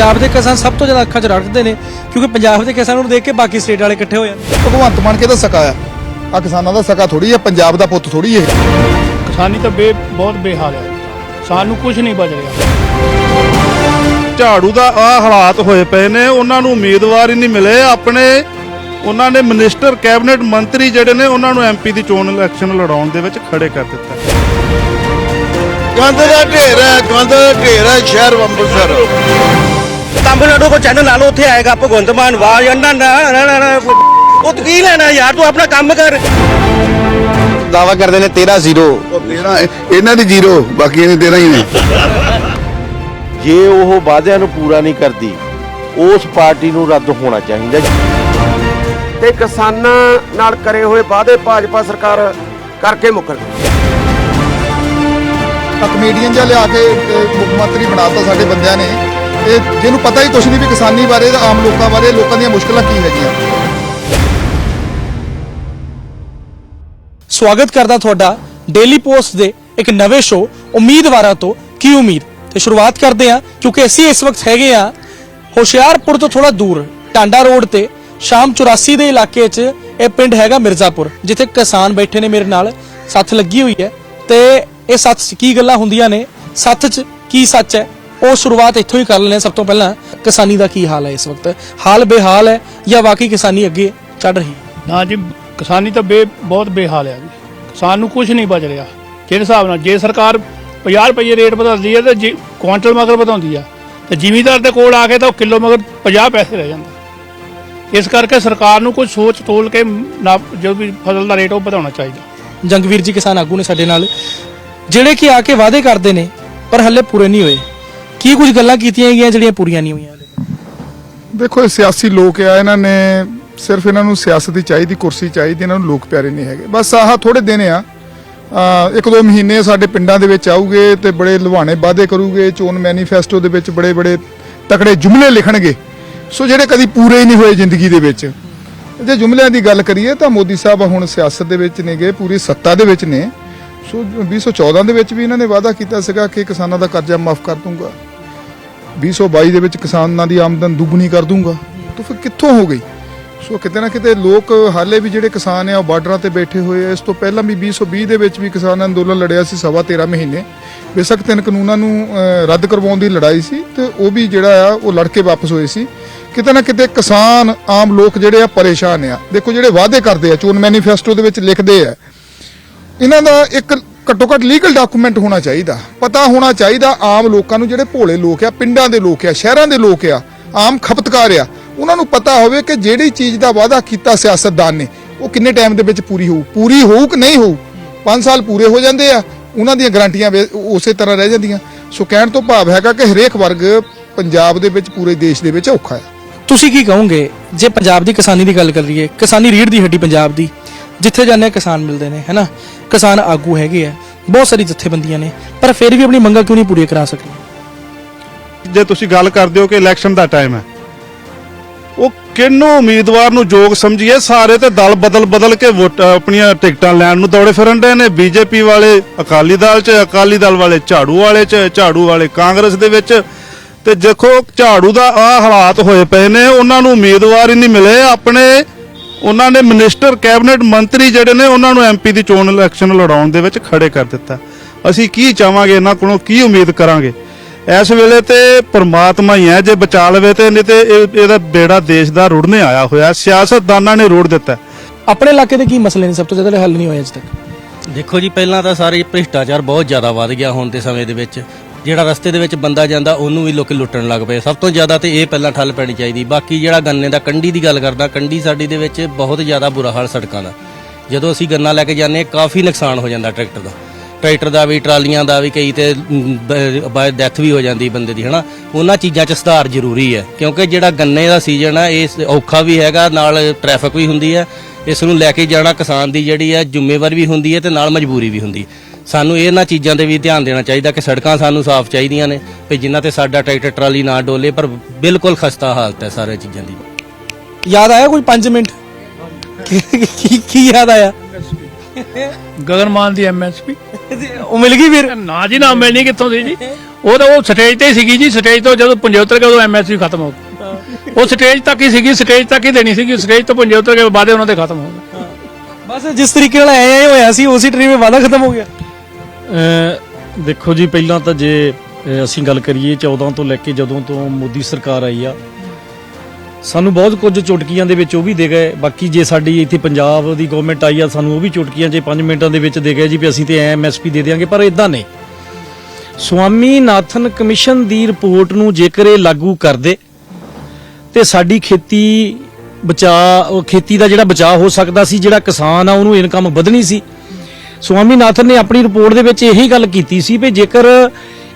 ਪੰਜਾਬ ਦੇ ਕਿਸਾਨ ਸਭ ਤੋਂ ਜ਼ਿਆਦਾ ਅੱਖਾਂ 'ਚ ਰੱਖਦੇ ਨੇ ਕਿਉਂਕਿ ਪੰਜਾਬ ਦੇ ਕਿਸਾਨਾਂ ਨੂੰ ਦੇਖ ਕੇ ਬਾਕੀ ਸਟੇਟ ਵਾਲੇ ਇਕੱਠੇ ਹੋ ਜਾਂਦੇ ਭਗਵੰਤ ਮਾਨ ਕਿਹਦਾ ਸਕਾ ਆ? ਆ ਕਿਸਾਨਾਂ ਦਾ ਸਕਾ ਥੋੜੀ ਆ ਪੰਜਾਬ ਦਾ ਪੁੱਤ ਥੋੜੀ ਇਹ। ਕਿਸਾਨੀ ਤਾਂ ਬੇ ਬਹੁਤ ਬੇਹਾਲ ਹੈ ਸਾਨੂੰ ਕੁਝ ਨਹੀਂ ਬਚ ਰਿਹਾ। ਝਾੜੂ ਦਾ ਆ ਹਾਲਾਤ ਹੋਏ ਪਏ ਨੇ ਉਹਨਾਂ ਨੂੰ ਉਮੀਦਵਾਰ ਹੀ ਨਹੀਂ ਮਿਲੇ। ਆਪਣੇ ਉਹਨਾਂ ਨੇ ਮਿਨਿਸਟਰ ਕੈਬਨਿਟ ਮੰਤਰੀ ਜਿਹੜੇ ਨੇ ਉਹਨਾਂ ਨੂੰ ਐਮਪੀ ਦੀ ਚੋਣ ਇਲੈਕਸ਼ਨ ਲੜਾਉਣ ਦੇ ਵਿੱਚ ਖੜੇ ਕਰ ਦਿੱਤਾ। ਗੰਦ ਦਾ ਢੇਰ ਹੈ ਗੰਦ ਦਾ ਢੇਰ ਹੈ ਸ਼ਹਿਰ ਅੰਮ੍ਰਿਤਸਰ। ਤਮਿਲਨਾਡੂ ਕੋ ਚੈਨਲ ਲਾ ਲਓ ਉੱਥੇ ਆਏਗਾ ਭਗਵੰਤ ਮਾਨ ਵਾਹ ਅੰਡਾ ਨਾ ਨਾ ਨਾ ਨਾ ਉਹ ਤੂੰ ਕੀ ਲੈਣਾ ਯਾਰ ਤੂੰ ਆਪਣਾ ਕੰਮ ਕਰ। ਦਾਵਾ ਕਰਦੇ ਨੇ 13 0 ਤੇਰਾ ਇਹਨਾਂ ਦੀ ਜ਼ੀਰੋ ਬਾਕੀ ਇਹਨੇ ਤੇਰਾ ਹੀ ਨੇ। ਜੇ ਉਹ ਵਾਅਦਿਆਂ ਨੂੰ ਪੂਰਾ ਨਹੀਂ ਕਰਦੀ ਉਸ ਪਾਰਟੀ ਨੂੰ ਰੱਦ ਹੋਣਾ ਚਾਹੀਦਾ ਤੇ ਕਿਸਾਨਾਂ ਨਾਲ ਕਰੇ ਹੋਏ ਵਾਅਦੇ ਭਾਜਪਾ ਸਰਕਾਰ ਕਰਕੇ ਮੁੱਕਰ ਗਈ। ਕਮੇਡੀਅਨ ਜਿਹਾ ਲਿਆ ਕੇ ਮੁੱਖ ਮੰਤਰੀ ਬਣਾਤਾ ਸਾਡੇ ਬੰਦਿਆਂ ਨੇ। ਤੇ ਜਿਹਨੂੰ ਪਤਾ ਹੀ ਕੁਛ ਨਹੀਂ ਵੀ ਕਿਸਾਨੀ ਬਾਰੇ ਤੇ ਆਮ ਲੋਕਾਂ ਬਾਰੇ ਲੋਕਾਂ ਦੀਆਂ ਮੁਸ਼ਕਲਾਂ ਕੀ ਹੈਗੀਆਂ। ਸਵਾਗਤ ਕਰਦਾ ਤੁਹਾਡਾ ਡੇਲੀ ਪੋਸਟ ਦੇ ਇੱਕ ਨਵੇਂ ਸ਼ੋਅ ਉਮੀਦਵਾਰਾਂ ਤੋਂ ਕੀ ਉਮੀਦ? ਤੇ ਸ਼ੁਰੂਆਤ ਕਰਦੇ ਹਾਂ, ਕਿਉਂਕਿ ਅਸੀਂ ਇਸ ਵਕਤ ਹੈਗੇ ਆ ਹੁਸ਼ਿਆਰਪੁਰ ਤੋਂ ਥੋੜਾ ਦੂਰ, ਟਾਂਡਾ ਰੋਡ ਤੇ, ਸ਼ਾਮ 84 ਦੇ ਇਲਾਕੇ 'ਚ ਇਹ ਪਿੰਡ ਹੈਗਾ ਮਿਰਜ਼ਾਪੁਰ, ਜਿੱਥੇ ਕਿਸਾਨ ਬੈਠੇ ਨੇ ਮੇਰੇ ਨਾਲ, ਸੱਥ ਲੱਗੀ ਹੋਈ ਹੈ। ਤੇ ਇਹ ਸੱਥ 'ਚ ਕੀ ਗੱਲਾਂ ਹੁੰਦੀਆਂ ਨੇ, ਸੱਥ 'ਚ ਕੀ ਸੱਚ ਹੈ? ਉਹ ਸ਼ੁਰੂਆਤ ਇੱਥੋਂ ਹੀ ਕਰ ਹਾਂ। ਸਭ ਤੋਂ ਪਹਿਲਾਂ ਕਿਸਾਨੀ ਦਾ ਕੀ ਹਾਲ ਹੈ ਇਸ ਵਕਤ? ਹਾਲ ਬੇਹਾਲ ਹੈ ਜਾਂ ਵਾਕਈ ਕਿਸਾਨੀ ਅੱਗੇ ਚੜ ਰਹੀ ਨਾ ਜੀ ਕਿਸਾਨੀ ਤਾਂ ਬੇ ਬਹੁਤ ਬੇਹਾਲ ਹੈ ਜੀ। ਸਾਨੂੰ ਕੁਝ ਨਹੀਂ ਬਚ ਰਿਹਾ। ਜਿਹੜੇ ਹਿਸਾਬ ਨਾਲ? ਜੇ ਸਰਕਾਰ 50 ਰੁਪਏ ਰੇਟ ਵਧਾਉਂਦੀ ਹੈ ਤੇ ਜੀ ਕੁਆਂਟਲ ਮਗਰ ਵਧਾਉਂਦੀ ਆ। ਤੇ ਜ਼ਿਮੀਦਾਰ ਦੇ ਕੋਲ ਆ ਕੇ ਤਾਂ ਉਹ ਕਿਲੋ ਮਗਰ 50 ਪੈਸੇ ਰਹਿ ਜਾਂਦਾ। ਇਸ ਕਰਕੇ ਸਰਕਾਰ ਨੂੰ ਕੁਝ ਸੋਚ ਤੋਲ ਕੇ ਨਾ ਜੋ ਵੀ ਫਸਲ ਦਾ ਰੇਟ ਉਹ ਵਧਾਉਣਾ ਚਾਹੀਦਾ। ਜੰਗਵੀਰ ਜੀ ਕਿਸਾਨ ਆਗੂ ਨੇ ਸਾਡੇ ਨਾਲ। ਜਿਹੜੇ ਕਿ ਆ ਕੇ ਵਾਅਦੇ ਕਰਦੇ ਨੇ ਪਰ ਹੱਲੇ ਪੂਰੇ ਨਹੀਂ ਹੋਏ। ਕੀ ਕੁਝ ਗੱਲਾਂ ਕੀਤੀਆਂ ਗਈਆਂ ਜਿਹੜੀਆਂ ਪੂਰੀਆਂ ਨਹੀਂ ਹੋਈਆਂ? ਦੇਖੋ, ਇਹ ਸਿਆਸੀ ਲੋਕ ਆ, ਇਹਨਾਂ ਨੇ ਸਿਰਫ ਇਹਨਾਂ ਨੂੰ ਸਿਆਸਤ ਦੀ ਚਾਹੀਦੀ, ਕੁਰਸੀ ਚਾਹੀਦੀ, ਇਹਨਾਂ ਨੂੰ ਲੋਕ ਪਿਆਰੇ ਨਹੀਂ ਹੈਗੇ। ਬਸ ਆਹ ਥੋੜੇ ਦਿਨ ਆ। ਅਹ ਇੱਕ ਦੋ ਮਹੀਨੇ ਸਾਡੇ ਪਿੰਡਾਂ ਦੇ ਵਿੱਚ ਆਉਗੇ ਤੇ ਬੜੇ ਲੁਹਾਣੇ ਵਾਅਦੇ ਕਰੂਗੇ, ਚੋਣ ਮੈਨੀਫੈਸਟੋ ਦੇ ਵਿੱਚ ਬੜੇ ਬੜੇ ਤਕੜੇ ਜੁਮਲੇ ਲਿਖਣਗੇ। ਸੋ ਜਿਹੜੇ ਕਦੀ ਪੂਰੇ ਹੀ ਨਹੀਂ ਹੋਏ ਜ਼ਿੰਦਗੀ ਦੇ ਵਿੱਚ। ਜੇ ਜੁਮਲਿਆਂ ਦੀ ਗੱਲ ਕਰੀਏ ਤਾਂ ਮੋਦੀ ਸਾਹਿਬ ਹੁਣ ਸਿਆਸਤ ਦੇ ਵਿੱਚ ਨੇ ਗਏ ਪੂਰੀ ਸੱਤਾ ਦੇ ਵਿੱਚ ਨੇ। ਸੋ 2014 ਦੇ ਵਿੱਚ ਵੀ ਇਹਨਾਂ ਨੇ ਵਾਅਦਾ ਕੀਤਾ ਸੀਗਾ ਕਿ ਕਿਸਾਨਾਂ ਦਾ ਕਰਜ਼ਾ ਮਾਫ ਕਰ ਦੂੰਗਾ 2022 ਦੇ ਵਿੱਚ ਕਿਸਾਨਾਂ ਦੀ ਆਮਦਨ ਦੁੱਗਣੀ ਕਰ ਦੂੰਗਾ, ਤਾਂ ਫਿਰ ਕਿੱਥੋਂ ਹੋ ਗਈ? ਸੋ ਕਿਤੇ ਨਾ ਕਿਤੇ ਲੋਕ ਹਾਲੇ ਵੀ ਜਿਹੜੇ ਕਿਸਾਨ ਆ, ਉਹ ਬਾਰਡਰਾਂ ਤੇ ਬੈਠੇ ਹੋਏ ਆ। ਇਸ ਤੋਂ ਪਹਿਲਾਂ ਵੀ 2020 ਦੇ ਵਿੱਚ ਵੀ ਕਿਸਾਨ ਅੰਦੋਲਨ ਲੜਿਆ ਸੀ ਸਵਾ 13 ਮਹੀਨੇ। ਬੇਸ਼ੱਕ ਤਿੰਨ ਕਾਨੂੰਨਾਂ ਨੂੰ ਰੱਦ ਕਰਵਾਉਣ ਦੀ ਲੜਾਈ ਸੀ ਤੇ ਉਹ ਵੀ ਜਿਹੜਾ ਆ, ਉਹ ਲੜ ਕੇ ਵਾਪਸ ਹੋਏ ਸੀ। ਕਿਤੇ ਨਾ ਕਿਤੇ ਕਿਸਾਨ, ਆਮ ਲੋਕ ਜਿਹੜੇ ਆ, ਪਰੇਸ਼ਾਨ ਆ। ਦੇਖੋ ਜਿਹੜੇ ਵਾਅਦੇ ਕਰਦੇ ਆ, ਚੋਣ ਮੈਨੀਫੈਸਟੋ ਦੇ ਵਿੱਚ ਲਿਖਦੇ ਆ। ਇਹਨਾਂ ਦਾ ਇੱਕ ਘੱਟੋ ਘੱਟ ਲੀਗਲ ਡਾਕੂਮੈਂਟ ਹੋਣਾ ਚਾਹੀਦਾ। ਪਤਾ ਹੋਣਾ ਚਾਹੀਦਾ ਆਮ ਲੋਕਾਂ ਨੂੰ ਜਿਹੜੇ ਭੋਲੇ ਲੋਕ ਆ, ਪਿੰਡਾਂ ਦੇ ਲੋਕ ਆ, ਸ਼ਹਿਰਾਂ ਦੇ ਲੋਕ ਆ, ਆਮ ਖਪਤਕਾਰ ਆ, ਉਹਨਾਂ ਨੂੰ ਪਤਾ ਹੋਵੇ ਕਿ ਜਿਹੜੀ ਚੀਜ਼ ਦਾ ਵਾਅਦਾ ਕੀਤਾ ਸਿਆਸਤਦਾਨ ਨੇ, ਉਹ ਕਿੰਨੇ ਟਾਈਮ ਦੇ ਵਿੱਚ ਪੂਰੀ ਹੋਊ ਪੂਰੀ ਹੋਊ ਕਿ ਨਹੀਂ ਹੋਊ? 5 ਸਾਲ ਪੂਰੇ ਹੋ ਜਾਂਦੇ ਆ, ਉਹਨਾਂ ਦੀਆਂ ਗਾਰੰਟੀਆਂ ਉਸੇ ਤਰ੍ਹਾਂ ਰਹਿ ਜਾਂਦੀਆਂ। ਸੋ ਕਹਿਣ ਤੋਂ ਭਾਵ ਹੈਗਾ ਕਿ ਹਰੇਕ ਵਰਗ ਪੰਜਾਬ ਦੇ ਵਿੱਚ, ਪੂਰੇ ਦੇਸ਼ ਦੇ ਵਿੱਚ ਔਖਾ ਹੈ। ਤੁਸੀਂ ਕੀ ਕਹੋਗੇ? ਜੇ ਪੰਜਾਬ ਦੀ ਕਿਸਾਨੀ ਦੀ ਗੱਲ ਕਰੀਏ, ਕਿਸਾਨੀ ਰੀੜ ਦੀ ਹੱਡੀ ਪੰਜਾਬ ਦੀ, ਜਿੱਥੇ ਜਾਂਦੇ ਕਿਸਾਨ ਮਿਲਦੇ ਨੇ, ਹੈਨਾ? ਕਿਸਾਨ ਆਗੂ ਹੈਗੇ ਆ, ਬਹੁਤ ਸਾਰੀ ਜਥੇਬੰਦੀਆਂ ਨੇ, ਪਰ ਫਿਰ ਵੀ ਆਪਣੀ ਮੰਗਾਂ ਕਿਉਂ ਨਹੀਂ ਪੂਰੀਆਂ ਕਰਾ ਸਕਦੇ ਜੇ ਤੁਸੀਂ ਗੱਲ ਕਰਦੇ ਹੋ ਕਿ ਇਲੈਕਸ਼ਨ ਦਾ ਟਾਈਮ ਹੈ, ਉਹ ਕਿੰਨੂੰ ਉਮੀਦਵਾਰ ਨੂੰ ਯੋਗ ਸਮਝੀਏ, ਸਾਰੇ ਤੇ ਦਲ ਬਦਲ ਬਦਲ ਕੇ ਆਪਣੀਆਂ ਟਿਕਟਾਂ ਲੈਣ ਨੂੰ ਦੌੜੇ ਫਿਰਨ ਰਹੇ ਨੇ, ਬੀਜੇਪੀ ਵਾਲੇ ਅਕਾਲੀ ਦਲ 'ਚ, ਅਕਾਲੀ ਦਲ ਵਾਲੇ ਝਾੜੂ ਵਾਲੇ 'ਚ, ਝਾੜੂ ਵਾਲੇ ਕਾਂਗਰਸ ਦੇ ਵਿੱਚ, ਤੇ ਦੇਖੋ ਝਾੜੂ ਦਾ ਆ ਹਾਲਾਤ ਹੋਏ ਪਏ ਨੇ, ਉਹਨਾਂ ਨੂੰ ਉਮੀਦਵਾਰ ਹੀ ਨਹੀਂ ਮਿਲੇ, ਆਪਣੇ ਉਹਨਾਂ ਨੇ ਮਿਨਿਸਟਰ ਕੈਬਨਿਟ ਮੰਤਰੀ ਜਿਹੜੇ ਨੇ ਉਹਨਾਂ ਨੂੰ ਐਮਪੀ ਦੀ ਚੋਣ ਇਲੈਕਸ਼ਨ ਲੜਾਉਣ ਦੇ ਵਿੱਚ ਖੜੇ ਕਰ ਦਿੱਤਾ। ਅਸੀਂ ਕੀ ਚਾਹਾਂਗੇ ਇਹਨਾਂ ਕੋਲੋਂ ਕੀ ਉਮੀਦ ਕਰਾਂਗੇ? ਇਸ ਵੇਲੇ ਤੇ ਪ੍ਰਮਾਤਮਾ ਹੀ ਹੈ ਜੇ ਬਚਾ ਲਵੇ ਤੇ ਨਹੀਂ ਤੇ ਇਹ- ਇਹਦਾ ਬੇੜਾ ਦੇਸ਼ ਦਾ ਰੁੜਨੇ ਆਇਆ ਹੋਇਆ ਸਿਆਸਤਦਾਨਾਂ ਨੇ ਰੋੜ ਦਿੱਤਾ। ਆਪਣੇ ਇਲਾਕੇ ਦੇ ਕੀ ਮਸਲੇ ਨੇ? ਸਭ ਤੋਂ ਜ਼ਿਆਦਾ ਹੱਲ ਨਹੀਂ ਹੋਏ ਅਜੇ ਤੱਕ। ਦੇਖੋ ਜੀ ਪਹਿਲਾਂ ਤਾਂ ਸਾਰੇ ਭ੍ਰਿਸ਼ਟਾਚਾਰ ਬਹੁਤ ਜ਼ਿਆਦਾ ਵੱਧ ਗਿਆ ਹੁਣ ਦੇ ਸਮੇਂ ਦੇ ਵਿੱਚ। ਜਿਹੜਾ ਰਸਤੇ ਦੇ ਵਿੱਚ ਬੰਦਾ ਜਾਂਦਾ, ਉਹਨੂੰ ਵੀ ਲੋਕੀ ਲੁੱਟਣ ਲੱਗ ਪਏ। ਸਭ ਤੋਂ ਜ਼ਿਆਦਾ ਤੇ ਇਹ ਪਹਿਲਾਂ ਠੱਲ ਪੈਣੀ ਚਾਹੀਦੀ। ਬਾਕੀ ਜਿਹੜਾ ਗੰਨੇ ਦਾ ਕੰਡੀ ਦੀ ਗੱਲ ਕਰਦਾ ਕੰਡੀ ਸਾਡੀ ਦੇ ਵਿੱਚ ਬਹੁਤ ਜ਼ਿਆਦਾ ਬੁਰਾ ਹਾਲ ਸੜਕਾਂ ਦਾ। ਜਦੋਂ ਅਸੀਂ ਗੰਨਾ ਲੈ ਕੇ ਜਾਂਦੇ ਹਾਂ, ਕਾਫੀ ਨੁਕਸਾਨ ਹੋ ਜਾਂਦਾ ਟਰੈਕਟਰ ਦਾ। ਟਰੈਕਟਰ ਦਾ ਵੀ, ਟਰਾਲੀਆਂ ਦਾ ਵੀ, ਕਈ ਤੇ ਬਾਏ ਡੈਥ ਵੀ ਹੋ ਜਾਂਦੀ ਬੰਦੇ ਦੀ, ਹਨਾ? ਉਹਨਾਂ ਚੀਜ਼ਾਂ 'ਚ ਸੁਧਾਰ ਜ਼ਰੂਰੀ ਹੈ, ਕਿਉਂਕਿ ਜਿਹੜਾ ਗੰਨੇ ਦਾ ਸੀਜ਼ਨ ਹੈ ਇਹ ਔਖਾ ਵੀ ਹੈਗਾ, ਨਾਲ ਟ੍ਰੈਫਿਕ ਵੀ ਹੁੰਦੀ ਹੈ। ਇਸ ਨੂੰ ਲੈ ਕੇ ਜਾਣਾ ਕਿਸਾਨ ਦੀ ਜਿਹੜੀ ਹੈ, ਜ਼ਿੰਮੇਵਾਰੀ ਵੀ ਹੁੰਦੀ ਹੈ ਤੇ ਨਾਲ ਮਜਬੂਰੀ ਵੀ ਹੁੰਦੀ। ਸਾਨੂੰ ਇਹਨਾਂ ਚੀਜ਼ਾਂ ਤੇ ਵੀ ਧਿਆਨ ਦੇਣਾ ਚਾਹੀਦਾ ਕਿ ਸੜਕਾਂ ਸਾਨੂੰ ਸਾਫ਼ ਚਾਹੀਦੀਆਂ ਨੇ ਵੀ ਜਿਨ੍ਹਾਂ ਤੇ ਸਾਡਾ ਟਰੈਕਟਰ ਟਰਾਲੀ ਨਾ ਡੋਲੇ ਪਰ ਬਿਲਕੁਲ ਖਸਤਾ ਹਾਲਤ ਹੈ ਸਾਰੇ ਚੀਜ਼ਾਂ ਦੀ। ਯਾਦ ਆਇਆ ਕੋਈ 5 ਮਿੰਟ? ਕੀ ਕੀ ਯਾਦ ਆਇਆ? ਗਗਨਮਾਨ ਦੀ ਐਮਐਸਪੀ ਉਹ ਮਿਲ ਗਈ ਫਿਰ? ਨਾ ਜੀ ਨਾ ਮਿਲਣੀ ਕਿੱਥੋਂ ਸੀ ਜੀ। ਉਹ ਤਾਂ ਉਹ ਸਟੇਜ ਤੇ ਹੀ ਸੀਗੀ ਜੀ ਸਟੇਜ ਤੋਂ ਜਦੋਂ ਪੰਜੇ ਉਤਰ ਗਏ ਉਦੋਂ ਐਮਐਸਪੀ ਖਤਮ ਹੋ ਗਈ। ਉਹ ਸਟੇਜ ਤੱਕ ਹੀ ਸੀਗੀ ਸਟੇਜ ਤੱਕ ਹੀ ਦੇਣੀ ਸੀਗੀ ਸਟੇਜ ਤੋਂ ਪੰਜੇ ਉਤਰ ਗਏ ਬਾਅਦ ਉਹਨਾਂ ਦੇ ਖਤਮ ਹੋ ਗਏ। ਬਸ ਜਿਸ ਤਰੀਕੇ ਨਾਲ ਐ ਐ ਹੋਇਆ ਸੀ ਉਸੇ ਟ੍ਰੀ ਵਿੱਚ ਵਾਦਾ ਖਤਮ ਹੋ ਗਿਆ। ਦੇਖੋ ਜੀ, ਪਹਿਲਾਂ ਤਾਂ ਜੇ ਅਸੀਂ ਗੱਲ ਕਰੀਏ 14 ਤੋਂ ਲੈ ਕੇ ਜਦੋਂ ਤੋਂ ਮੋਦੀ ਸਰਕਾਰ ਆਈ ਆ, ਸਾਨੂੰ ਬਹੁਤ ਕੁਝ ਚੁਟਕੀਆਂ ਦੇ ਵਿੱਚ ਉਹ ਵੀ ਦੇ ਗਏ। ਬਾਕੀ ਜੇ ਸਾਡੀ ਇੱਥੇ ਪੰਜਾਬ ਦੀ ਗਵਰਨਮੈਂਟ ਆਈ ਆ, ਸਾਨੂੰ ਉਹ ਵੀ ਚੁਟਕੀਆਂ 'ਚ 5 ਮਿੰਟਾਂ ਦੇ ਵਿੱਚ ਦੇ ਗਏ ਜੀ ਵੀ ਅਸੀਂ ਤੇ ਐਮਐਸਪੀ ਦੇ ਦੇਾਂਗੇ ਪਰ ਇਦਾਂ ਨਹੀਂ। ਸਵਾਮੀਨਾਥਨ ਕਮਿਸ਼ਨ ਦੀ ਰਿਪੋਰਟ ਨੂੰ ਜੇਕਰ ਇਹ ਲਾਗੂ ਕਰਦੇ ਤੇ ਸਾਡੀ ਖੇਤੀ ਬਚਾ ਖੇਤੀ ਦਾ ਜਿਹੜਾ ਬਚਾਅ ਹੋ ਸਕਦਾ ਸੀ, ਜਿਹੜਾ ਕਿਸਾਨ ਆ, ਉਹਨੂੰ ਇਨਕਮ ਵਧਣੀ ਸੀ ਸਵਾਮੀਨਾਥਨ ਨੇ ਆਪਣੀ ਰਿਪੋਰਟ ਦੇ ਵਿੱਚ ਇਹੀ ਗੱਲ ਕੀਤੀ ਸੀ ਵੀ ਜੇਕਰ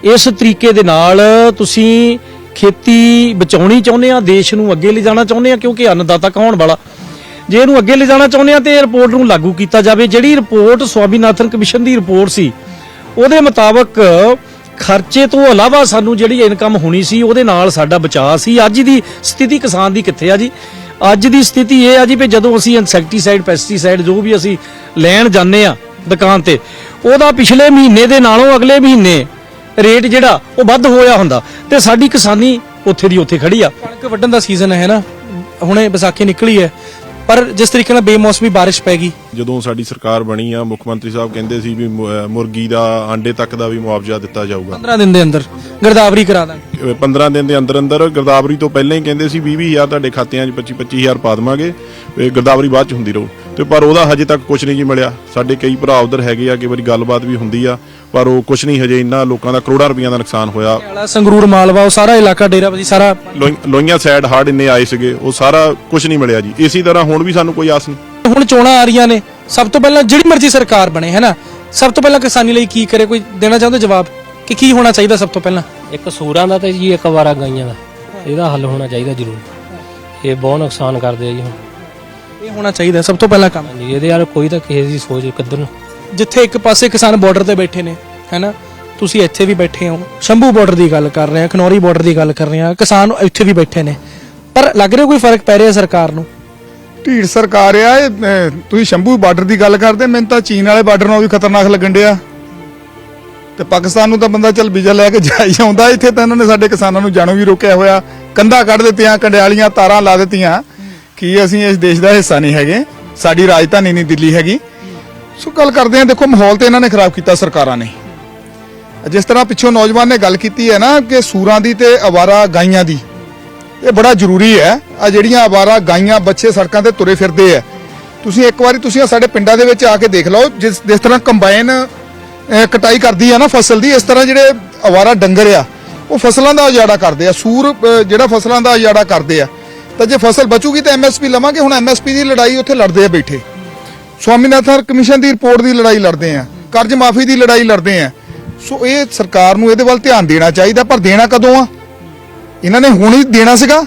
ਇਸ ਤਰੀਕੇ ਦੇ ਨਾਲ ਤੁਸੀਂ ਖੇਤੀ ਬਚਾਉਣੀ ਚਾਹੁੰਦੇ ਆ, ਦੇਸ਼ ਨੂੰ ਅੱਗੇ ਲਿਜਾਣਾ ਚਾਹੁੰਦੇ ਆ, ਕਿਉਂਕਿ ਅੰਨਦਾਤਾ ਕਹਾਉਣ ਵਾਲਾ? ਜੇ ਇਹਨੂੰ ਅੱਗੇ ਲਿਜਾਣਾ ਚਾਹੁੰਦੇ ਆ ਤੇ ਇਹ ਰਿਪੋਰਟ ਨੂੰ ਲਾਗੂ ਕੀਤਾ ਜਾਵੇ। ਜਿਹੜੀ ਰਿਪੋਰਟ ਸਵਾਮੀਨਾਥਨ ਕਮਿਸ਼ਨ ਦੀ ਰਿਪੋਰਟ ਸੀ, ਉਹਦੇ ਮੁਤਾਬਕ ਖਰਚੇ ਤੋਂ ਇਲਾਵਾ ਸਾਨੂੰ ਜਿਹੜੀ ਇਨਕਮ ਹੋਣੀ ਸੀ, ਉਹਦੇ ਨਾਲ ਸਾਡਾ ਬਚਾਅ ਸੀ। ਅੱਜ ਦੀ ਸਥਿਤੀ ਕਿਸਾਨ ਦੀ ਕਿੱਥੇ ਆ ਜੀ? ਅੱਜ ਦੀ ਸਥਿਤੀ ਇਹ ਆ ਜੀ ਵੀ ਜਦੋਂ ਅਸੀਂ ਇਨਸੈਕਟੀਸਾਈਡ, ਪੈਸਟੀਸਾਈਡ ਜੋ ਵੀ ਅਸੀਂ ਲੈਣ ਜਾਂਦੇ ਆ ਦੁਕਾਨ ਤੇ। ਉਹਦਾ ਪਿਛਲੇ ਮਹੀਨੇ ਦੇ ਨਾਲੋਂ ਅਗਲੇ ਮਹੀਨੇ ਰੇਟ ਜਿਹੜਾ ਉਹ ਵੱਧ ਹੋਇਆ ਹੁੰਦਾ। ਤੇ ਸਾਡੀ ਕਿਸਾਨੀ ਉੱਥੇ ਦੀ ਉੱਥੇ ਖੜੀ ਆ। ਕਣਕ ਵੱਢਣ ਦਾ ਸੀਜ਼ਨ ਹੈ ਨਾ ਹੁਣੇ ਵਿਸਾਖੀ ਨਿਕਲੀ ਹੈ। ਪਰ ਜਿਸ ਤਰੀਕੇ ਨਾਲ ਬੇਮੌਸਮੀ ਬਾਰਿਸ਼ ਪੈ ਗਈ। ਜਦੋਂ ਸਾਡੀ ਸਰਕਾਰ ਬਣੀ ਆ ਮੁੱਖ ਮੰਤਰੀ ਸਾਹਿਬ ਕਹਿੰਦੇ ਸੀ ਵੀ ਮੁਰਗੀ ਦਾ ਆਂਡੇ ਤੱਕ ਦਾ ਵੀ ਮੁਆਵਜ਼ਾ ਦਿੱਤਾ ਜਾਊਗਾ। 15 ਦਿਨ ਦੇ ਅੰਦਰ ਗਿਰਦਾਵਰੀ ਕਰਾ ਦਾਂਗੇ। ਅਹ 15 ਦਿਨ ਦੇ ਅੰਦਰ ਅੰਦਰ ਗਰਦਾਵਰੀ ਤੋਂ ਪਹਿਲਾਂ ਹੀ ਕਹਿੰਦੇ ਸੀ 20 ਹਜ਼ਾਰ ਤੁਹਾਡੇ ਖਾਤਿਆਂ 'ਚ 25 25000 ਪਾ ਦੇਵਾਂਗੇ। ਇਹ ਗਰਦਾਵਰੀ ਬਾਅਦ 'ਚ ਹੁੰਦੀ ਰਹੂ। ਤੇ ਪਰ ਉਹਦਾ ਹਜੇ ਤੱਕ ਕੁਝ ਨਹੀਂ ਜੀ ਮਿਲਿਆ। ਸਾਡੇ ਕਈ ਭਰਾ ਉਧਰ ਹੈਗੇ ਆ ਕਿ ਵਾਰੀ ਗੱਲਬਾਤ ਵੀ ਹੁੰਦੀ ਆ ਪਰ ਉਹ ਕੁਝ ਨਹੀਂ ਹਜੇ ਇੰਨਾ ਲੋਕਾਂ ਦਾ ਕਰੋੜਾਂ ਰੁਪਈਆ ਦਾ ਨੁਕਸਾਨ ਹੋਇਆ। ਵਾਲਾ ਸੰਗਰੂਰ ਮਾਲਵਾ ਉਹ ਸਾਰਾ ਇਲਾਕਾ ਡੇਰਾਬੱਦੀ ਸਾਰਾ ਲੋਈ- ਲੋਈਆਂ ਸਾਈਡ ਹਾਰਡ ਇੰਨੇ ਆਏ ਸੀਗੇ ਉਹ ਸਾਰਾ ਕੁਝ ਨਹੀਂ ਮਿਲਿਆ ਜੀ। ਇਸੇ ਤਰ੍ਹਾਂ ਹੁਣ ਵੀ ਸਾਨੂੰ ਕੋਈ ਆਸ ਨਹੀਂ। ਹੁਣ ਚੋਣਾਂ ਆ ਰਹੀਆਂ ਨੇ। ਸਭ ਤੋਂ ਪਹਿਲਾਂ ਜਿਹੜੀ ਮਰਜ਼ੀ ਸਰਕਾਰ ਬਣੇ ਹੈ ਨਾ? ਸਭ ਤੋਂ ਪਹਿਲਾਂ ਕਿਸਾਨੀ ਲਈ ਕੀ ਕਰੇ? ਕੋਈ ਦੇਣਾ ਚਾਹੁੰਦੇ ਜਵਾਬ? ਕਿ ਕੀ ਹੋਣਾ ਚਾਹੀਦਾ ਸਭ ਤੋਂ ਪਹਿਲਾਂ? ਇੱਕ ਸੂਰਾਂ ਦਾ ਤੇ ਜੀ ਇੱਕ ਵਾਰਾ ਗਾਈਆਂ ਦਾ। ਇਹਦਾ ਹੱਲ ਹੋਣਾ ਚਾਹੀਦਾ ਜ਼ਰੂਰ। ਇਹ ਬਹੁਤ ਨੁਕਸਾਨ ਕਰਦੇ ਆ ਜੀ ਹੁਣ। ਇਹ ਹੋਣਾ ਚਾਹੀਦਾ ਸਭ ਤੋਂ ਪਹਿਲਾਂ ਕੰਮ। ਹਾਂਜੀ ਇਹਦੇ ਯਾਰ ਕੋਈ ਤਾਂ ਕਿਸੇ ਦੀ ਸੋਚ ਕਿੱਧਰ ਨੂੰ। ਜਿੱਥੇ ਇੱਕ ਪਾਸੇ ਕਿਸਾਨ ਬਾਰਡਰ ਤੇ ਬੈਠੇ ਨੇ ਹੈਨਾ? ਤੁਸੀਂ ਇੱਥੇ ਵੀ ਬੈਠੇ ਹੋ ਸ਼ੰਭੂ ਬਾਰਡਰ ਦੀ ਗੱਲ ਕਰ ਰਹੇ ਆ ਖਨੌਰੀ ਬਾਰਡਰ ਦੀ ਗੱਲ ਕਰ ਰਹੇ ਆ ਕਿਸਾਨ ਇੱਥੇ ਵੀ ਬੈਠੇ ਨੇ। ਪਰ ਲੱਗ ਰਿਹਾ ਕੋਈ ਫ਼ਰਕ ਪੈ ਰਿਹਾ ਸਰਕਾਰ ਨੂੰ? ਢੀਡ ਸਰਕਾਰ ਆ ਇਹ ਅਹ, ਤੁਸੀਂ ਸ਼ੰਭੂ ਬਾਰਡਰ ਦੀ ਗੱਲ ਕਰਦੇ ਮੈਨੂੰ ਤਾਂ ਚੀਨ ਵਾਲੇ ਬਾਰਡਰ ਨਾਲੋਂ ਵੀ ਖਤਰਨਾਕ ਲੱਗਣ ਡਿਆ। ਤੇ ਪਾਕਿਸਤਾਨ ਨੂੰ ਤਾਂ ਬੰਦਾ ਚੱਲ ਵੀਜ਼ਾ ਲੈ ਕੇ ਜਾ ਹੀ ਆਉਂਦਾ ਇੱਥੇ ਤਾਂ ਇਹਨਾਂ ਨੇ ਸਾਡੇ ਕਿਸਾਨਾਂ ਨੂੰ ਜਾਣੋਂ ਵੀ ਰੋਕਿਆ ਹੋਇਆ ਕੰਧਾਂ ਕੱਢ ਦਿੱਤੀਆਂ ਕੰਡਿਆਲੀਆਂ ਤਾਰਾਂ ਲਾ ਦਿੱਤੀਆਂ। ਕਿ ਅਸੀਂ ਇਸ ਦੇਸ਼ ਦਾ ਹਿੱਸਾ ਨਹੀਂ ਹੈਗੇ? ਸਾਡੀ ਰਾਜਧਾਨੀ ਨਹੀਂ ਦਿੱਲੀ ਹੈਗੀ। ਸੋ ਗੱਲ ਕਰਦੇ ਹਾਂ, ਦੇਖੋ ਮਾਹੌਲ ਤੇ ਇਹਨਾਂ ਨੇ ਖਰਾਬ ਕੀਤਾ ਸਰਕਾਰਾਂ ਨੇ। ਜਿਸ ਤਰ੍ਹਾਂ ਪਿੱਛੋਂ ਨੌਜਵਾਨ ਨੇ ਗੱਲ ਕੀਤੀ ਹੈ ਨਾ ਕਿ ਸੂਰਾਂ ਦੀ ਤੇ ਅਵਾਰਾ ਗਾਈਆਂ ਦੀ। ਇਹ ਬੜਾ ਜ਼ਰੂਰੀ ਹੈ। ਆ ਜਿਹੜੀਆਂ ਅਵਾਰਾ ਗਾਈਆਂ ਬੱਚੇ ਸੜਕਾਂ ਤੇ ਤੁਰੇ ਫਿਰਦੇ ਆ ਤੁਸੀਂ ਇੱਕ ਵਾਰੀ ਤੁਸੀਂ ਸਾਡੇ ਪਿੰਡਾਂ ਦੇ ਵਿੱਚ ਆ ਕੇ ਦੇਖ ਲਓ, ਜਿਸ ਜਿਸ ਤਰ੍ਹਾਂ ਕੰਬਾਈਨ ਕਟਾਈ ਕਰਦੀ ਆ ਨਾ ਫਸਲ ਦੀ, ਇਸ ਤਰ੍ਹਾਂ ਜਿਹੜੇ ਅਵਾਰਾ ਡੰਗਰ ਆ, ਉਹ ਫਸਲਾਂ ਦਾ ਉਜਾੜਾ ਕਰਦੇ ਆ। ਸੂਰ ਜਿਹੜਾ ਫਸਲਾਂ ਦਾ ਉਜਾੜਾ ਕਰਦੇ ਆ। ਤਾਂ ਜੇ ਫਸਲ ਬਚੂਗੀ ਤਾਂ ਐਮਐਸਪੀ ਲਵਾਂਗੇ, ਹੁਣ ਐਮਐਸਪੀ ਦੀ ਲੜਾਈ ਉੱਥੇ ਲੜਦੇ ਆ ਬੈਠੇ। ਸਵਾਮੀਨਾਥਨ ਕਮਿਸ਼ਨ ਦੀ ਰਿਪੋਰਟ ਦੀ ਲੜਾਈ ਲੜਦੇ ਆ, ਕਰਜ਼ ਮਾਫੀ ਦੀ ਲੜਾਈ ਲੜਦੇ ਆ। ਸੋ ਇਹ ਸਰਕਾਰ ਨੂੰ ਇਹਦੇ ਵੱਲ ਧਿਆਨ ਦੇਣਾ ਚਾਹੀਦਾ, ਪਰ ਦੇਣਾ ਕਦੋਂ ਆ? ਇਹਨਾਂ ਨੇ ਹੁਣ ਹੀ ਦੇਣਾ ਸੀਗਾ।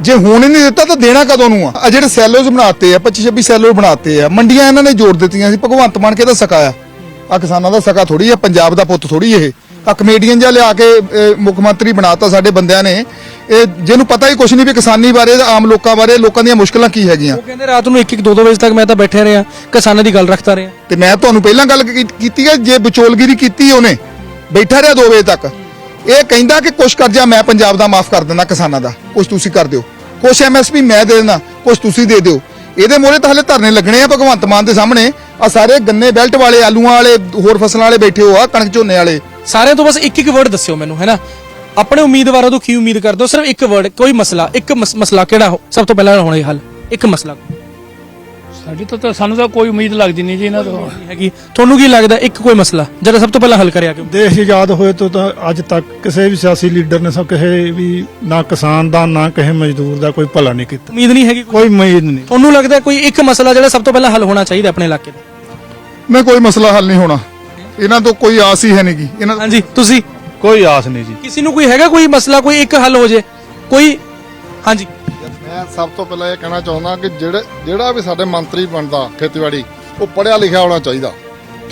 ਜੇ ਹੁਣ ਹੀ ਨਹੀਂ ਦਿੱਤਾ ਤਾਂ ਦੇਣਾ ਕਦੋਂ ਨੂੰ ਆ? ਆ ਜਿਹੜੇ ਸੈਲੋਜ਼ ਬਣਾਤੇ ਆ 25 26 ਸੈਲੋ ਬਣਾਤੇ ਆ, ਮੰਡੀਆਂ ਇਹਨਾਂ ਨੇ ਜੋੜ ਦਿੱਤੀਆਂ ਸੀ, ਭਗਵੰਤ ਮਾਨ ਕੇ ਦਾ ਸਕਾ ਆ? ਆ ਕਿਸਾਨਾਂ ਦਾ ਸਕਾ ਥੋੜੀ ਆ, ਪੰਜਾਬ ਦਾ ਪੁੱਤ ਥੋੜੀ ਇਹ। ਆ ਕਮੇਡੀਅਨ ਜਿਹਾ ਲਿਆ ਕੇ ਮੁੱਖ ਮੰਤਰੀ ਬਣਾਤਾ ਸਾਡੇ ਬੰਦਿਆਂ ਨੇ। ਇਹ ਜਿਹਨੂੰ ਪਤਾ ਹੀ ਕੁਛ ਨਹੀਂ ਵੀ ਕਿਸਾਨੀ ਬਾਰੇ ਆਮ ਲੋਕਾਂ ਬਾਰੇ ਲੋਕਾਂ ਦੀਆਂ ਮੁਸ਼ਕਲਾਂ ਕੀ ਹੈਗੀਆਂ। ਉਹ ਕਹਿੰਦੇ ਰਾਤ ਨੂੰ 1-1 2-2 ਵਜੇ ਤੱਕ ਮੈਂ ਤਾਂ ਬੈਠੇ ਰਿਹਾ ਕਿਸਾਨਾਂ ਦੀ ਗੱਲ ਰੱਖਦਾ ਰਿਹਾ। ਤੇ ਮੈਂ ਤੁਹਾਨੂੰ ਪਹਿਲਾਂ ਗੱਲ ਕੀ- ਕੀਤੀ ਹੈ ਜੇ ਵਿਚੋਲਗਿਰੀ ਕੀਤੀ ਉਹਨੇ ਬੈਠਾ ਰਿਹਾ 2 ਵਜੇ ਤੱਕ। ਇਹ ਕਹਿੰਦਾ ਕਿ ਕੁਛ ਕਰਜ਼ਾ ਮੈਂ ਪੰਜਾਬ ਦਾ ਮਾਫ ਕਰ ਦਿੰਦਾ ਕਿਸਾਨਾਂ ਦਾ ਕੁਛ ਤੁਸੀਂ ਕਰ ਦਿਓ। ਕੁਛ ਐਮਐਸਪੀ ਮੈਂ ਦੇ ਦਿੰਦਾ ਕੁਛ ਤੁਸੀਂ ਦੇ ਦਿਓ। ਇਹਦੇ ਮੋਰੇ ਤਾਂ ਹਲੇ ਧਰਨੇ ਲੱਗਣੇ ਆ ਭਗਵੰਤ ਮਾਨ ਦੇ ਸਾਹਮਣੇ। ਆ ਸਾਰੇ ਗੰਨੇ ਬੈਲਟ ਵਾਲੇ ਆਲੂਆਂ ਵਾਲੇ ਹੋਰ ਫਸਲਾਂ ਵਾਲੇ ਬੈਠੇ ਹੋ ਆ ਕਣਕ ਝੋਨੇ ਵਾਲੇ। ਸਾਰਿਆਂ ਤੋਂ ਬਸ ਇੱਕ ਇੱਕ ਵਰਡ ਦੱਸਿਓ ਮੈਨੂੰ ਹੈਨਾ ਆਪਣੇ ਉਮੀਦਵਾਰਾਂ ਤੋਂ ਕੀ ਉਮੀਦ ਕਰਦੇ ਹੋ? ਸਿਰਫ ਇੱਕ ਵਰਡ ਕੋਈ ਮਸਲਾ ਇੱਕ ਮਸ- ਮਸਲਾ ਕਿਹੜਾ ਹੋ- ਸਭ ਤੋਂ ਪਹਿਲਾਂ ਹੋਣਾ ਇਹ ਹੱਲ ਇੱਕ ਮਸਲਾ। ਸਾਡੀ ਤਾਂ ਤਾਂ ਸਾਨੂੰ ਤਾਂ ਕੋਈ ਉਮੀਦ ਲੱਗਦੀ ਨਹੀਂ ਜੀ ਇਹਨਾਂ ਤੋਂ। ਹੈਗੀ। ਤੁਹਾਨੂੰ ਕੀ ਲੱਗਦਾ ਇੱਕ ਕੋਈ ਮਸਲਾ? ਜਿਹੜਾ ਸਭ ਤੋਂ ਪਹਿਲਾਂ ਹੱਲ ਕਰਿਆ ਕਿਉਂ? ਦੇਸ਼ ਆਜ਼ਾਦ ਹੋਏ ਤੋਂ ਤਾਂ ਅੱਜ ਤੱਕ ਕਿਸੇ ਵੀ ਸਿਆਸੀ ਲੀਡਰ ਨੇ ਸਭ ਕਿਸੇ ਵੀ ਨਾ ਕਿਸਾਨ ਦਾ ਨਾ ਕਿਸੇ ਮਜ਼ਦੂਰ ਦਾ ਕੋਈ ਭਲਾ ਨਹੀਂ ਕੀਤਾ। ਉਮੀਦ ਨਹੀਂ ਹੈਗੀ ਕੋਈ? ਕੋਈ ਉਮੀਦ ਨਹੀਂ। ਤੁਹਾਨੂੰ ਲੱਗਦਾ ਕੋਈ ਇੱਕ ਮਸਲਾ ਜਿਹੜਾ ਸਭ ਤੋਂ ਪਹਿਲਾਂ ਹੱਲ ਹੋਣਾ ਚਾਹੀਦਾ ਆਪਣੇ ਇਲਾਕੇ ਦਾ? ਮੈਂ ਕੋਈ ਮਸਲਾ ਹੱਲ ਨਹੀਂ ਹੋਣਾ। ਇਹਨਾਂ ਤੋਂ ਕੋਈ ਆਸ ਹੀ ਹੈ ਨਹੀਂਗੀ ਇਹਨਾਂ ਹਾਂਜੀ ਤੁਸੀਂ? ਕੋਈ ਆਸ ਨਹੀਂ ਜੀ। ਕਿਸੇ ਨੂੰ ਕੋਈ ਹੈਗਾ ਕੋਈ ਮਸਲਾ ਕੋਈ ਇੱਕ ਹੱਲ ਹੋ ਜੇ? ਕੋਈ? ਹਾਂਜੀ। ਮੈਂ ਸਭ ਤੋਂ ਪਹਿਲਾਂ ਇਹ ਕਹਿਣਾ ਚਾਹੁੰਦਾ ਕਿ ਜਿਹੜੇ ਜਿਹੜਾ ਵੀ ਸਾਡੇ ਮੰਤਰੀ ਬਣਦਾ ਖੇਤੀਬਾੜੀ ਉਹ ਪੜ੍ਹਿਆ ਲਿਖਿਆ ਹੋਣਾ ਚਾਹੀਦਾ।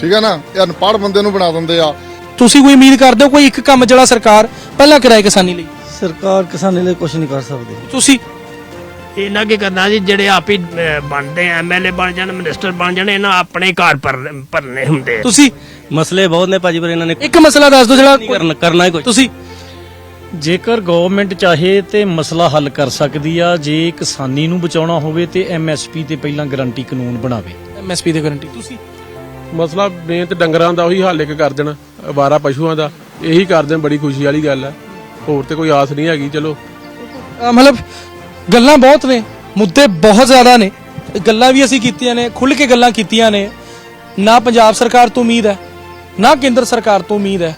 ਠੀਕ ਹੈ ਨਾ? ਇਹ ਅਨਪੜ੍ਹ ਬੰਦੇ ਨੂੰ ਬਣਾ ਦਿੰਦੇ ਆ। ਤੁਸੀਂ ਕੋਈ ਉਮੀਦ ਕਰਦੇ ਹੋ ਕੋਈ ਇੱਕ ਕੰਮ ਜਿਹੜਾ ਸਰਕਾਰ ਪਹਿਲਾਂ ਕਰਾਏ ਕਿਸਾਨੀ ਲਈ? ਸਰਕਾਰ ਕਿਸਾਨੀ ਲਈ ਕੁਝ ਨਹੀਂ ਕਰ ਸਕਦੀ। ਤੁਸੀਂ ਇਹਨਾਂ ਕੀ ਕਰਨਾ ਜੀ ਜਿਹੜੇ ਆਪ ਹੀ ਅਹ, ਬਣਦੇ ਐਮਐਲਏ ਬਣ ਜਾਣ ਮਿਨਿਸਟਰ ਬਣ ਜਾਣ ਇਹਨਾਂ ਆਪਣੇ ਘਰ ਭਰ- ਭਰਨੇ ਹੁੰਦੇ ਆ। ਤੁਸੀਂ ਮਸਲੇ ਬਹੁਤ ਨੇ ਭਾਜੀ ਪਰ ਇਹਨਾਂ ਨੇ ਇੱਕ ਮਸਲਾ ਦੱਸ ਦਿਓ ਜਿਹੜਾ ਨਹੀਂ ਕਰਨਾ ਕਰਨਾ ਹੀ ਕੁਝ ਤੁਸੀਂ ਜੇਕਰ ਗਵਰਨਮੈਂਟ ਚਾਹੇ ਤੇ ਮਸਲਾ ਹੱਲ ਕਰ ਸਕਦੀ ਆ ਜੇ ਕਿਸਾਨੀ ਨੂੰ ਬਚਾਉਣਾ ਹੋਵੇ ਤੇ ਐਮਐਸਪੀ ਤੇ ਪਹਿਲਾਂ ਗਾਰੰਟੀ ਕਾਨੂੰਨ ਬਣਾਵੇ। ਐਮਐਸਪੀ ਦੀ ਗਾਰੰਟੀ ਤੁਸੀਂ ਮਸਲਾ ਮੇਨ ਤੇ ਡੰਗਰਾਂ ਦਾ ਉਹੀ ਹੱਲ ਇੱਕ ਕਰ ਦੇਣ ਅਵਾਰਾ ਪਸ਼ੂਆਂ ਦਾ ਇਹੀ ਕਰ ਦੇਣ ਬੜੀ ਖੁਸ਼ੀ ਵਾਲੀ ਗੱਲ ਹੈ ਹੋਰ ਤੇ ਕੋਈ ਆਸ ਨਹੀਂ ਹੈਗੀ ਚਲੋ। ਅਹ ਮਤਲਬ ਗੱਲਾਂ ਬਹੁਤ ਨੇ, ਮੁੱਦੇ ਬਹੁਤ ਜ਼ਿਆਦਾ ਨੇ। ਗੱਲਾਂ ਵੀ ਅਸੀਂ ਕੀਤੀਆਂ ਨੇ ਖੁੱਲ ਕੇ ਗੱਲਾਂ ਕੀਤੀਆਂ ਨੇ। ਨਾ ਪੰਜਾਬ ਸਰਕਾਰ ਤੋਂ ਉਮੀਦ ਹੈ, ਨਾ ਕੇਂਦਰ ਸਰਕਾਰ ਤੋਂ ਉਮੀਦ ਹੈ।